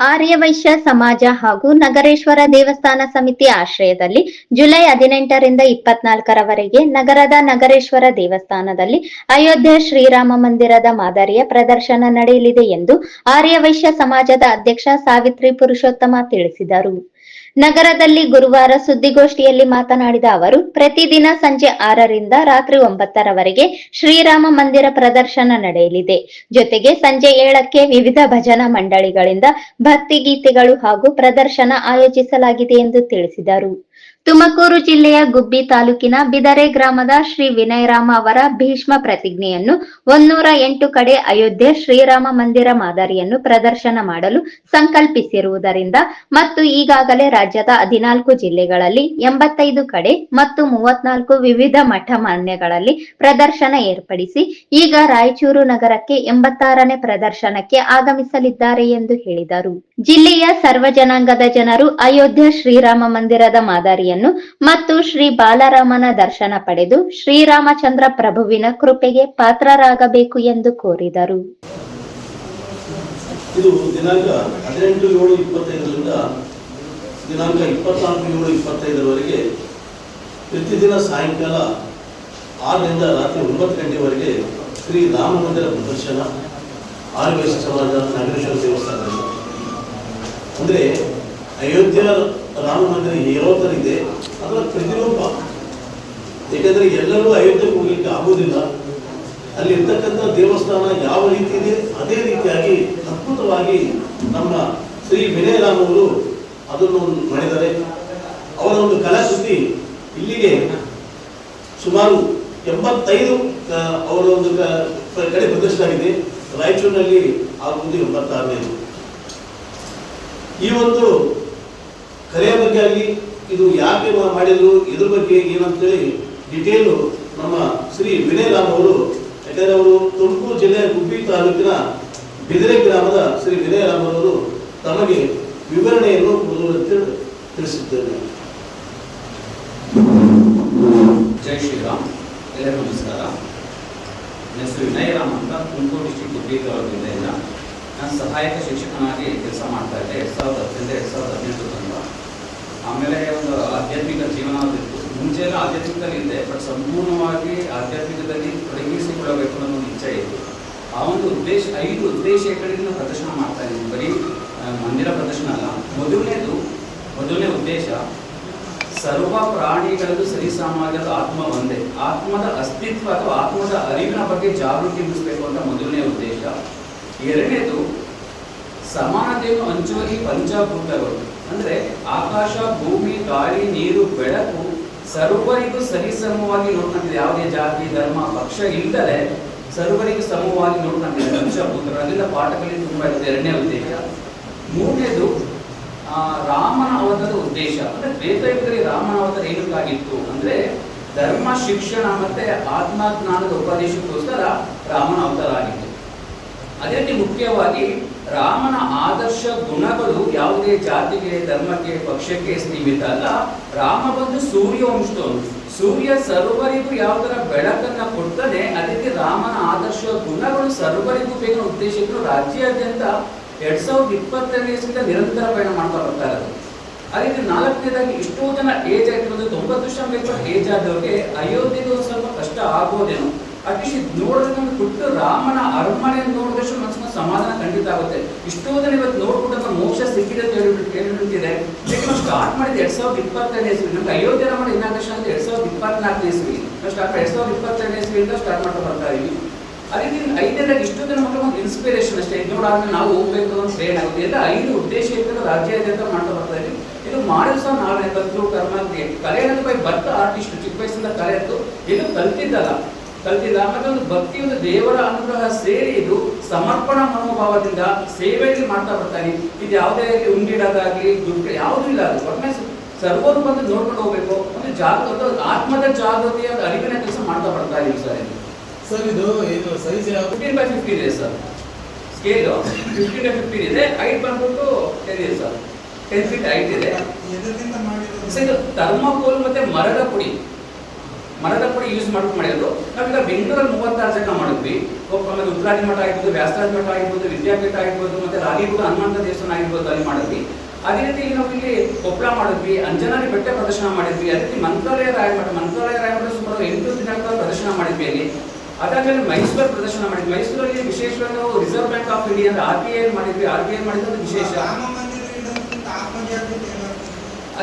Aryavysya ಸಮಾಜ ಹಾಗೂ ನಗರೇಶ್ವರ ದೇವಸ್ಥಾನ ಸಮಿತಿ ಆಶ್ರಯದಲ್ಲಿ ಜುಲೈ ಹದಿನೆಂಟರಿಂದ ಇಪ್ಪತ್ನಾಲ್ಕರವರೆಗೆ ನಗರದ ನಗರೇಶ್ವರ ದೇವಸ್ಥಾನದಲ್ಲಿ ಅಯೋಧ್ಯೆ ಶ್ರೀರಾಮ ಮಂದಿರದ ಮಾದರಿಯ ಪ್ರದರ್ಶನ ನಡೆಯಲಿದೆ ಎಂದು ಆರ್ಯವೈಶ್ಯ ಸಮಾಜದ ಅಧ್ಯಕ್ಷ ಸಾವಿತ್ರಿ ಪುರುಷೋತ್ತಮ ತಿಳಿಸಿದರು. ನಗರದಲ್ಲಿ ಗುರುವಾರ ಸುದ್ದಿಗೋಷ್ಠಿಯಲ್ಲಿ ಮಾತನಾಡಿದ ಅವರು, ಪ್ರತಿದಿನ ಸಂಜೆ ಆರರಿಂದ ರಾತ್ರಿ ಒಂಬತ್ತರವರೆಗೆ ಶ್ರೀರಾಮ ಮಂದಿರ ಪ್ರದರ್ಶನ ನಡೆಯಲಿದೆ. ಜೊತೆಗೆ ಸಂಜೆ ಏಳಕ್ಕೆ ವಿವಿಧ ಭಜನಾ ಮಂಡಳಿಗಳಿಂದ ಭಕ್ತಿ ಗೀತೆಗಳು ಹಾಗೂ ಪ್ರದರ್ಶನ ಆಯೋಜಿಸಲಾಗಿದೆ ಎಂದು ತಿಳಿಸಿದರು. ತುಮಕೂರು ಜಿಲ್ಲೆಯ ಗುಬ್ಬಿ ತಾಲೂಕಿನ ಬಿದರೆ ಗ್ರಾಮದ ಶ್ರೀ ವಿನಯರಾಮ ಅವರ ಭೀಷ್ಮ ಪ್ರತಿಜ್ಞೆಯನ್ನು ಒಂದೂರ ಎಂಟು ಕಡೆ ಅಯೋಧ್ಯೆ ಶ್ರೀರಾಮ ಮಂದಿರ ಮಾದರಿಯನ್ನು ಪ್ರದರ್ಶನ ಮಾಡಲು ಸಂಕಲ್ಪಿಸಿರುವುದರಿಂದ ಮತ್ತು ಈಗಾಗಲೇ ರಾಜ್ಯದ ಹದಿನಾಲ್ಕು ಜಿಲ್ಲೆಗಳಲ್ಲಿ ಎಂಬತ್ತೈದು ಕಡೆ ಮತ್ತು ಮೂವತ್ನಾಲ್ಕು ವಿವಿಧ ಮಠ ಮಾನ್ಯಗಳಲ್ಲಿ ಪ್ರದರ್ಶನ ಏರ್ಪಡಿಸಿ ಈಗ ರಾಯಚೂರು ನಗರಕ್ಕೆ ಎಂಬತ್ತಾರನೇ ಪ್ರದರ್ಶನಕ್ಕೆ ಆಗಮಿಸಲಿದ್ದಾರೆ ಎಂದು ಹೇಳಿದರು. ಜಿಲ್ಲೆಯ ಸರ್ವ ಜನಾಂಗದ ಜನರು ಅಯೋಧ್ಯೆ ಶ್ರೀರಾಮ ಮಂದಿರದ ಮಾದರಿಯನ್ನು ಮತ್ತು ಶ್ರೀ ಬಾಲರಾಮನ ದರ್ಶನ ಪಡೆದು ಶ್ರೀರಾಮಚಂದ್ರ ಪ್ರಭುವಿನ ಕೃಪೆಗೆ ಪಾತ್ರರಾಗಬೇಕು ಎಂದು ಕೋರಿದರು. ಇದು ದಿನಾಂಕ ಹದಿನೆಂಟು ಏಳು ಇಪ್ಪತ್ತೈದರಿಂದ ದಿನಾಂಕ ಇಪ್ಪತ್ನಾಲ್ಕು ಏಳು ಇಪ್ಪತ್ತೈದರವರೆಗೆ ಪ್ರತಿದಿನ ಸಾಯಂಕಾಲ ಆರರಿಂದ ರಾತ್ರಿ ಒಂಬತ್ತು ಗಂಟೆವರೆಗೆ ಶ್ರೀ ರಾಮ ಮಂದಿರ ಪ್ರದರ್ಶನ ಆರ್ಯವೈಶ್ಯ ಸಮಾಜ, ನಾಗರೇಶ್ವರ ದೇವಸ್ಥಾನದಲ್ಲಿ ಅಂದರೆ ಅಯೋಧ್ಯ ರಾಮ ಏನೋ ಅದರ ಪ್ರತಿರೂಪ. ಏಕೆಂದರೆ ಎಲ್ಲರೂ ಅಯೋಧ್ಯೆಗೆ ಹೋಗಲಿಕ್ಕೆ ಆಗುವುದಿಲ್ಲ. ಅಲ್ಲಿ ಇರ್ತಕ್ಕಂಥ ದೇವಸ್ಥಾನ ಯಾವ ರೀತಿ ಇದೆ, ಅದೇ ರೀತಿಯಾಗಿ ಅದ್ಭುತವಾಗಿ ನಮ್ಮ ಶ್ರೀ ವಿನಯ ರಾಮವರು ಅದನ್ನು ಮಾಡಿದ್ದಾರೆ. ಅವರ ಒಂದು ಕಲಾಕೃತಿ ಇಲ್ಲಿಗೆ ಸುಮಾರು ಎಂಬತ್ತೈದು ಅವರ ಒಂದು ಕಡೆ ಪ್ರದರ್ಶನ ಆಗಿದೆ ರಾಯಚೂರಿನಲ್ಲಿ ಆಗುವುದು ಎಂಬತ್ತಾರನೇದು ಈ ಒಂದು ಕಲೆಯ ಬಗ್ಗೆ ಆಗಿ ಇದು ಯಾಕೆ ಮಾಡಿದ್ರು, ಇದ್ರ ಬಗ್ಗೆ ಏನಂತೇಳಿ ಡಿಟೇಲು ನಮ್ಮ ಶ್ರೀ ವಿನಯರಾಮ್ ಅವರು, ಯಾಕಂದ್ರೆ ಅವರು ತುಮಕೂರು ಜಿಲ್ಲೆಯ ಗುಬ್ಬಿ ತಾಲೂಕಿನ ಬಿದಿರೆ ಗ್ರಾಮದ ಶ್ರೀ ವಿನಯರಾಮ್ ಅವರು ತಮಗೆ ವಿವರಣೆಯನ್ನು ಕೊಡುವಂತೆ ತಿಳಿಸಿದ್ದೇನೆ. ಜೈ ಶ್ರೀರಾಮ್, ಎಲ್ಲರಿಗೂ ನಮಸ್ಕಾರ. ನನ್ನ ಹೆಸರು ವಿನಯರಾಮ್ ಅಂತ ತುಮಕೂರು ಡಿಸ್ಟಿಕ್ ಗುಬ್ಬಿ ಜಿಲ್ಲೆಯಿಂದ. ನಾನು ಸಹಾಯಕ ಶಿಕ್ಷಕನಾಗಿ ಕೆಲಸ ಮಾಡ್ತಾ ಇದ್ದೆ, ಎರಡು ಸಾವಿರದ ಹತ್ತರಿಂದ ಎರಡು ಸಾವಿರದ ಹದಿನೆಂಟು ತನಕ. ಆಮೇಲೆ ಒಂದು ಆಧ್ಯಾತ್ಮಿಕ ಜೀವನ ಆಗಿತ್ತು ಮುಂಚೆ ಎಲ್ಲ ಆಧ್ಯಾತ್ಮಿಕದಲ್ಲಿ ಇದೆ ಬಟ್ ಸಂಪೂರ್ಣವಾಗಿ ಆಧ್ಯಾತ್ಮಿಕದಲ್ಲಿ ತೊಡಗಿಸಿಕೊಳ್ಳಬೇಕು ಅನ್ನೋ ಒಂದು ಇಚ್ಛೆ ಇತ್ತು. ಆ ಒಂದು ಉದ್ದೇಶ, ಐದು ಉದ್ದೇಶ ಕಡೆಯಿಂದ ಪ್ರದರ್ಶನ ಮಾಡ್ತಾ ಇದ್ದೀನಿ. ಬರೀ ಮಂದಿರ ಪ್ರದರ್ಶನ ಅಲ್ಲ. ಮೊದಲನೇದು, ಮೊದಲನೇ ಉದ್ದೇಶ, ಸರ್ವ ಪ್ರಾಣಿಗಳದ್ದು ಸರಿಸಮಾಜದ ಆತ್ಮ ಒಂದೇ. ಆತ್ಮದ ಅಸ್ತಿತ್ವ ಅಥವಾ ಆತ್ಮದ ಅರಿವಿನ ಬಗ್ಗೆ ಜಾಗೃತಿ ಮೂಡಿಸಬೇಕು ಅಂತ ಮೊದಲನೇ ಉದ್ದೇಶ. ಎರಡನೇದು, ಸಮಾನತೆಯನ್ನು ಹಂಚುವ ಪಂಚಭೂತಗಳು. ಅಂದ್ರೆ ಆಕಾಶ ಭೂಮಿ ಗಾಳಿ ನೀರು ಬೆಳಕು ಸರ್ವರಿಗೂ ಸರಿಸಮವಾಗಿ ನೋಡ್ಕೊಂಡಿದೆ. ಯಾವುದೇ ಜಾತಿ ಧರ್ಮ ಪಕ್ಷ ಇಲ್ಲದೆ ಸರ್ವರಿಗೂ ಸಮವಾಗಿ ನೋಡ್ಕೊಂಡಿದೆ. ಪಂಚಭೂತರು ಅದರಿಂದ ಪಾಠಗಳಲ್ಲಿ ತುಂಬಾ ಇದೆ. ಎರಡನೇ ಉದ್ದೇಶ. ಮೂರನೇದು ಆ, ರಾಮನ ಅವತಾರದ ಉದ್ದೇಶ. ಅಂದ್ರೆ ತ್ರೇತಾಯುಗದಲ್ಲಿ ರಾಮನ ಅವತಾರ ಏನಕ್ಕಾಗಿತ್ತು? ಅಂದ್ರೆ ಧರ್ಮ ಶಿಕ್ಷಣ ಮತ್ತೆ ಆತ್ಮಜ್ಞಾನದ ಉಪದೇಶಕ್ಕೋಸ್ಕರ ರಾಮನ ಅವತಾರ ಆಗಿತ್ತು. ಅದೇ ರೀತಿ ಮುಖ್ಯವಾಗಿ ರಾಮನ ಆದರ್ಶ ಗುಣಗಳು ಯಾವುದೇ ಜಾತಿಗೆ, ಧರ್ಮಕ್ಕೆ, ಪಕ್ಷಕ್ಕೆ ಸೀಮಿತ ಅಲ್ಲ ರಾಮ ಬಂದು ಸೂರ್ಯ ವಂಶದವನು ಸೂರ್ಯ ಸರ್ವರಿಗೂ ಯಾವ ತರ ಬೆಳಕನ್ನ ಕೊಡ್ತಾನೆ, ಅದಕ್ಕೆ ರಾಮನ ಆದರ್ಶ ಗುಣಗಳು ಸರ್ವರಿಗೂ ಬೇಗ ಉದ್ದೇಶಿದ್ರು ರಾಜ್ಯಾದ್ಯಂತ ಎರಡ್ ಸಾವಿರದ ಇಸ್ವಿಯಿಂದ ನಿರಂತರ ಪಯಣ ಮಾಡ್ತಾ ಬರ್ತಾ ಇರೋದು. ಅದೇ ನಾಲ್ಕನೇದಾಗಿ ಎಷ್ಟೋ ಜನ ಏಜ್ ಆಗಿರೋದು ತೊಂಬತ್ತು ವರ್ಷ ಏಜ್ ಆದವ್ರಿಗೆ ಅಯೋಧ್ಯೆಗೆ ಸ್ವಲ್ಪ ಕಷ್ಟ ಆಗ್ಬೋದೇನೋ ಅಟ್ಲೀಸ್ಟ್ ಇದು ನೋಡಿದ್ರೆ ಪುಟ್ಟ ರಾಮನ ಅರಮನೆ ನೋಡಿದಷ್ಟು ಮನಸ್ಸಿನ ಸಮಾಧಾನ ಖಂಡಿತ ಆಗುತ್ತೆ. ಇಷ್ಟೋ ಜನ ಇವತ್ತು ನೋಡ್ಬಿಟ್ಟು ನಮ್ಮ ಮೋಕ್ಷ ಸಿಕ್ಕಿದೆ ಅಂತ ಹೇಳ್ಬಿಟ್ಟು ಕೇಳ್ಬಿಟ್ಟಿದೆ ಯಾಕೆ ನಾವು ಸ್ಟಾರ್ಟ್ ಮಾಡಿದ್ದು ಎರಡ್ ಸಾವಿರದ ಇಪ್ಪತ್ತೈದನೇ ಇಸ್ವಿ. ನಮ್ಗೆ ಅಯೋಧ್ಯೆ ರಾಮನ ಇನಾಗ್ರೇಷನ್ ಅಂತ ಎರಡ್ ಸಾವಿರದ ಇಪ್ಪತ್ನಾಲ್ಕನೇ ಇಸ್ವಿ. ನಾವು ಸ್ಟಾರ್ಟ್ ಎರಡ್ ಸಾವಿರದ ಇಪ್ಪತ್ತೆರಡನೇ ಇಸ್ವಿಯಿಂದ ಸ್ಟಾರ್ಟ್ ಮಾಡ್ತಾ ಬರ್ತಾ ಇದೀವಿ. ಅದೇ ರೀತಿ ಐದನೇದಾಗಿ ಇಷ್ಟು ಜನ ಮಕ್ಕಳು ಒಂದು ಇನ್ಸ್ಪಿರೇಷನ್ ಅಷ್ಟೇ. ಇದು ನೋಡಾದ್ಮೇಲೆ ನಾವು ಹೋಗ್ಬೇಕು ಅಂತ ಆಗುತ್ತೆ. ಎಲ್ಲ ಐದು ಉದ್ದೇಶ ಇರ್ತದೆ ರಾಜ್ಯಾದ್ಯಂತ ಮಾಡ್ತಾ ಬರ್ತಾ ಇದೀವಿ. ಇದು ಮಾಡಿದ ಸಹ ನಾಳೆ ಕಲ್ತು ಕರ್ಮ ಕಲೆ ಅನ್ನೋದು ಬೈ ಬರ್ತ ಆರ್ಟಿಸ್ಟ್ ಚಿಕ್ಕ ವಯಸ್ಸಿಂದ ಕಲೆ ಇತ್ತು. ಏನು ಕಲ್ತಿದ್ದಲ್ಲ. ಕಲ್ತಿಲ್ಲ ಮತ್ತೆ ಒಂದು ಭಕ್ತಿ ಒಂದು ದೇವರ ಅನುಗ್ರಹ ಸೇರಿ ಇದು ಸಮರ್ಪಣಾ ಮನೋಭಾವದಿಂದ ಸೇವೆಯಲ್ಲಿ ಮಾಡ್ತಾ ಬರ್ತಾರೆ. ಇದು ಯಾವುದೇ ರೀತಿ ಉಂಡಿಡೋದಾಗ್ಲಿ ದುಡ್ಡು ಯಾವುದೂ ಇಲ್ಲ ಅದು. ಒಮ್ಮೆ ಸರ್ವರು ಬಂದು ನೋಡ್ಕೊಂಡು ಹೋಗ್ಬೇಕು. ಒಂದು ಜಾಗೃತ ಆತ್ಮದ ಜಾಗೃತಿಯ ಅರಿವಿನ ಕೆಲಸ ಮಾಡ್ತಾ ಬರ್ತಾ ಇದೀವಿ ಸರ್ ಇದು. ಸರ್ ಇದು ಇದು ಸೈಜ್ ಫಿಫ್ಟೀನ್ ಬೈ ಫಿಫ್ಟಿ ಇದೆ sir. Scale fifteen by fifteen ಇದೆ. ಹೈಟ್ ಬಂದ್ಬಿಟ್ಟು ಟೆನ್ ಇದೆ ಸರ್. ಟೆನ್ ಫೀಟ್ ಹೈಟ್ ಇದು. ಥರ್ಮಾಕೋಲ್ ಮತ್ತೆ ಮರದ ಪುಡಿ. ಮರದ ಪುಡಿ ಯೂಸ್ ಮಾಡ್ಕೊಂಡು ಮಾಡಿದ್ರು. ನಾವೀಗ ಬೆಂಗಳೂರಲ್ಲಿ ಮೂವತ್ತಾರು ಜನ ಮಾಡಿದ್ವಿ. ಆಮೇಲೆ ಉತ್ತರಾದಿ ಮಠ ಆಗಿರ್ಬೋದು ವ್ಯಾಸರಾಜ ಮಠ ಆಗಿರ್ಬೋದು ವಿದ್ಯಾಪೀಠ ಆಗಿರ್ಬೋದು ಮತ್ತೆ ರಾಗಿಗುಡ ಹನುಮಂತ ದೇವಸ್ಥಾನ ಆಗಿರ್ಬೋದು ಅಲ್ಲಿ ಮಾಡಿದ್ವಿ. ಅದೇ ರೀತಿ ನಾವು ಇಲ್ಲಿ ಕೊಪ್ಪಳ ಮಾಡಿದ್ವಿ ಅಂಜನಾರಿ ಬೆಟ್ಟ ಪ್ರದರ್ಶನ ಮಾಡಿದ್ವಿ. ಅದೇ ರೀತಿ ಮಂತ್ರಾಲಯ ರಾಯಮಠ ಮಂತ್ರಾಲಯ ರಾಯಮಠ ಸುಮಾರು ಎಂಟು ದಿನಗಳ ಪ್ರದರ್ಶನ ಮಾಡಿದ್ವಿ ಅಲ್ಲಿ. ಅದಾದ್ಮೇಲೆ ಮೈಸೂರು ಪ್ರದರ್ಶನ ಮಾಡಿದ್ವಿ. ಮೈಸೂರಲ್ಲಿ ವಿಶೇಷವಾಗಿ ನಾವು ರಿಸರ್ವ್ ಬ್ಯಾಂಕ್ ಆಫ್ ಇಂಡಿಯಾ ಅಂದ್ರೆ ಆರ್ ಬಿ ಐ ಮಾಡಿದ್ವಿ. ಆರ್ ಬಿ ಐ ಮಾಡಿದ್ರೆ ವಿಶೇಷ.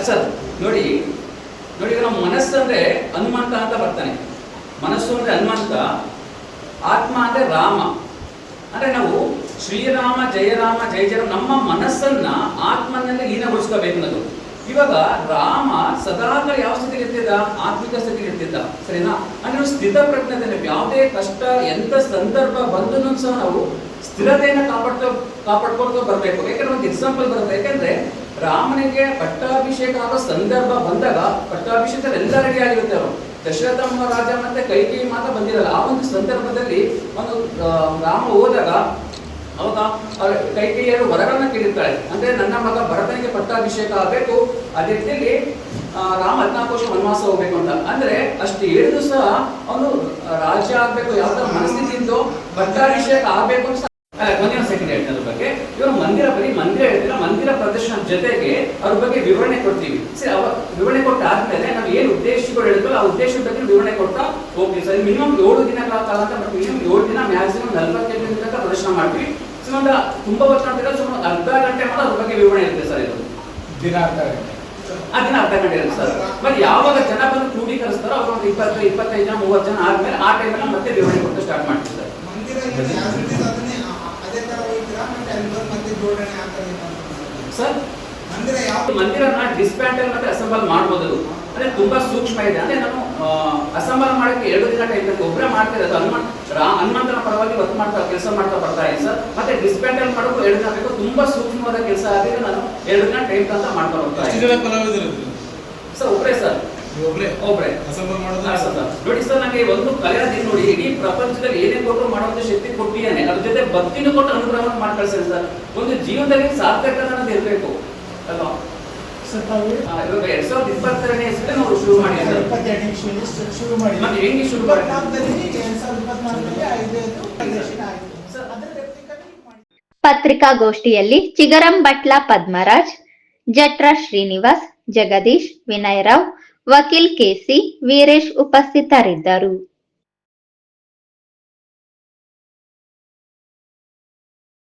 ಸರ್ ನೋಡಿ ನೋಡಿ ನಮ್ಮ ಮನಸ್ಸು ಅಂದ್ರೆ ಹನುಮಂತ ಅಂತ ಬರ್ತಾನೆ. ಮನಸ್ಸು ಅಂದ್ರೆ ಹನುಮಂತ, ಆತ್ಮ ಅಂದ್ರೆ ರಾಮ. ಅಂದ್ರೆ ನಾವು ಶ್ರೀರಾಮ, ಜಯರಾಮ, ಜಯ ಜಯ ನಮ್ಮ ಮನಸ್ಸನ್ನ ಆತ್ಮನಲ್ಲಿ ಲೀನಗೊಳಿಸ್ಕೋಬೇಕು ಅನ್ನೋದು. ಇವಾಗ ರಾಮ ಸದಾಕಾಲ ಯಾವ ಸ್ಥಿತಿಗೆ ಇರ್ತಿದ್ದ? ಆತ್ಮಿಕ ಸ್ಥಿತಿಗೆ ಇರ್ತಿದ್ದ. ಸರಿನಾ? ಅಂದ್ರೆ ಸ್ಥಿತ ಪ್ರಜ್ಞತೆ ಯಾವುದೇ ಕಷ್ಟ, ಎಂತ ಸಂದರ್ಭ ಬಂದನು ಸಹ ನಾವು ಸ್ಥಿರತೆಯನ್ನ ಕಾಪಾಡ್ಕೊ, ಕಾಪಾಡ್ಕೊಳ್ತಾ ಬರಬೇಕು. ಯಾಕಂದ್ರೆ ಒಂದು ಎಕ್ಸಾಂಪಲ್ ಬರುತ್ತೆ. ಯಾಕಂದ್ರೆ ರಾಮನಿಗೆ ಪಟ್ಟಾಭಿಷೇಕ ಆಗೋ ಸಂದರ್ಭ ಬಂದಾಗ ಪಟ್ಟಾಭಿಷೇಕ ಎಲ್ಲ ರೆಡಿ ಆಗಿರುತ್ತೆ ಅವರು. ದಶರಥ ಮಹಾರಾಜ ಮತ್ತೆ ಕೈಕೇಯಿ ಮಾತ್ರ ಬಂದಿರಲ್ಲ. ಆ ಒಂದು ಸಂದರ್ಭದಲ್ಲಿ ಒಂದು ರಾಮ ಹೋದಾಗ ಅವಾಗ ಕೈಕೇಯಿಯರು ವರಗಳನ್ನ ಕೇಳಿರ್ತಾಳೆ. ಅಂದ್ರೆ ನನ್ನ ಮಗ ಭರತನಿಗೆ ಪಟ್ಟಾಭಿಷೇಕ ಆಗಬೇಕು. ಅದೇ ರೀತಿಯಲ್ಲಿ ರಾಮ ಹದಿನಾಲ್ಕು ವರ್ಷ ವನವಾಸ ಹೋಗ್ಬೇಕು ಅಂತ. ಅಂದ್ರೆ ಅಷ್ಟು ಹೇಳಿದ್ರು ಸಹ ಅವನು ರಾಜ ಆಗ್ಬೇಕು ಯಾವ ತರ ಪಟ್ಟಾಭಿಷೇಕ ಆಗ್ಬೇಕು ಅಂತ ಒಂದೇ ಸೆಕೆಂಡ್ ಹೇಳ್ತಾರೆ ಬಗ್ಗೆ. ಇವರು ಮಂದಿರ ಮಂದಿರ ಪ್ರದರ್ಶನ ಜೊತೆಗೆ ಅವ್ರ ಬಗ್ಗೆ ವಿವರಣೆ ಕೊಡ್ತೀವಿ. ಸರಿ ಅವ ವಿವರಣೆ ಕೊಟ್ಟ ಆದ್ಮೇಲೆ ನಾವು ಏನು ಉದ್ದೇಶಗಳು ಹೇಳಿದ್ರು ಆ ಉದ್ದೇಶದ ಬಗ್ಗೆ ವಿವರಣೆ ಕೊಡ್ತಾ ಹೋಗ್ತೀವಿ. ಸರ್ ಮಿನಿಮಮ್ ಏಳು ದಿನಗಳ ಕಾಲ ಅಂತ ಬಟ್ ಮಿನಿಮಮ್ ಏಳು ದಿನ ಮ್ಯಾಕ್ಸಿಮಮ್ ನಲ್ವತ್ತೆಂಟು ದಿನ ತನಕ ಪ್ರದರ್ಶನ ಮಾಡ್ತೀವಿ. ಸೊ ಒಂದು ತುಂಬಾ ವರ್ಷ ಅಂತ ಸುಮಾರು ಅರ್ಧ ಗಂಟೆ ಮಾತ್ರ ಅದ್ರ ಬಗ್ಗೆ ವಿವರಣೆ ಇರುತ್ತೆ ಸರ್ ಇದು. ದಿನ ಅರ್ಧ ಗಂಟೆ. ಆ ದಿನ ಅರ್ಧ ಗಂಟೆ ಇರುತ್ತೆ ಸರ್. ಮತ್ತೆ ಯಾವಾಗ ಜನ ಬಂದು ಕ್ರೋಢೀಕರಿಸ್ತಾರೋ ಅವ್ರು ಒಂದು ಇಪ್ಪತ್ತು ಇಪ್ಪತ್ತೈದು ಜನ ಮೂವತ್ತು ಜನ ಆದ್ಮೇಲೆ ಆ ಟೈಮಲ್ಲಿ ಮತ್ತೆ ವಿವರಣೆ ಕೊಟ್ಟು ಸ್ಟಾರ್ಟ್ ಮಾಡ್ತೀವಿ ಸರ್. ಅದನ್ನೇ ಅದೇ ತರ ಹೋಗ್ತೀರಾ? ಮತ್ತೆ ಅಲ್ಲಿ ಬಂದು ಮತ್ತೆ ಜೋಡಣೆ? ಸರ್ ಮಂದಿರ ಯಾವ ಮಂದಿರನ ಡಿಸ್ಪ್ಯಾಂಟಲ್ ಮತ್ತೆ ಅಸೆಂಬಲ್ ಮಾಡ್ಬೋದು ಅಂದ್ರೆ ತುಂಬಾ ಸೂಕ್ಷ್ಮ ಇದೆ. ಅಂದ್ರೆ ನಾನು ಅಸೆಂಬಲ್ ಮಾಡಕ್ಕೆ ಎರಡು ದಿನ ಟೈಮ್ ಒಬ್ಬರೇ ಮಾಡ್ತಿರೋದು ಹನುಮಂತ ರಾ- ಹನುಮಂತನ ಪರವಾಗಿ ವರ್ಕ್ ಮಾಡ್ತಾ ಕೆಲಸ ಮಾಡ್ತಾ ಬರ್ತಾ ಇದೆ ಸರ್ ಮತ್ತೆ ಡಿಸ್ಪ್ಯಾಂಟಲ್ ಮಾಡೋಕ್ಕೂ ಎರಡು ದಿನ ಬೇಕು. ತುಂಬಾ ಸೂಕ್ಷ್ಮವಾದ ಕೆಲಸ ಆಗಿದೆ. ನಾನು ಎರಡು ದಿನ ಟೈಮ್ ಅಂತ ಮಾಡ್ತಾ ಹೋಗ್ತಾ? ಸರ್ ಒಬ್ಬರೇ ಸರ್ ಒಬ್ಬರೇ. ನೋಡಿ ಸರ್ ನನಗೆ ಒಂದು ಕಲೆಯಾದಿ ನೋಡಿ ಇಡೀ ಪ್ರಪಂಚದಲ್ಲಿ ಏನೇ ಕೊಟ್ಟರು ಮಾಡುವಂತ ಶಕ್ತಿ ಕೊಟ್ಟಿದ್ದಾನೆ ಅದ್ರ ಜೊತೆ ಭಕ್ತಿನೂ ಕೊಟ್ಟು ಅನುಗ್ರಹವನ್ನು ಮಾಡಿ ಕಳ್ಸಿದೆ ಸರ್. ಒಂದು ಜೀವನದಲ್ಲಿ ಸಾರ್ಥಕ ಅನ್ನೋದು ಇರಬೇಕು ಅಲ್ವಾ? ಸರ್ ತಾವು ಆ, ಇವಾಗ ಎರಡ್ ಸಾವಿರದ ಇಪ್ಪತ್ತೆರಡನೇ ಇಸ್ವಿಯಲ್ಲಿ ನಾವು ಶುರು ಮಾಡಿ ಶುರು ಮತ್ತೆ ಹೆಂಗೆ ಶುರು ಎರಡ್ ಸಾವಿರದ ಇಪ್ಪತ್ನಾಲ್ಕರಲ್ಲಿ ಪತ್ರಿಕಾಗೋಷ್ಠಿಯಲ್ಲಿ ಚಿಗರಂ ಭಟ್ಲ ಪದ್ಮರಾಜ್ ಜಟ್ರ ಶ್ರೀನಿವಾಸ್ ಜಗದೀಶ್ ವಿನಯರಾವ್ ವಕೀಲ್ ಕೆಸಿ ವೀರೇಶ್ ಉಪಸ್ಥಿತರಿದ್ದರು.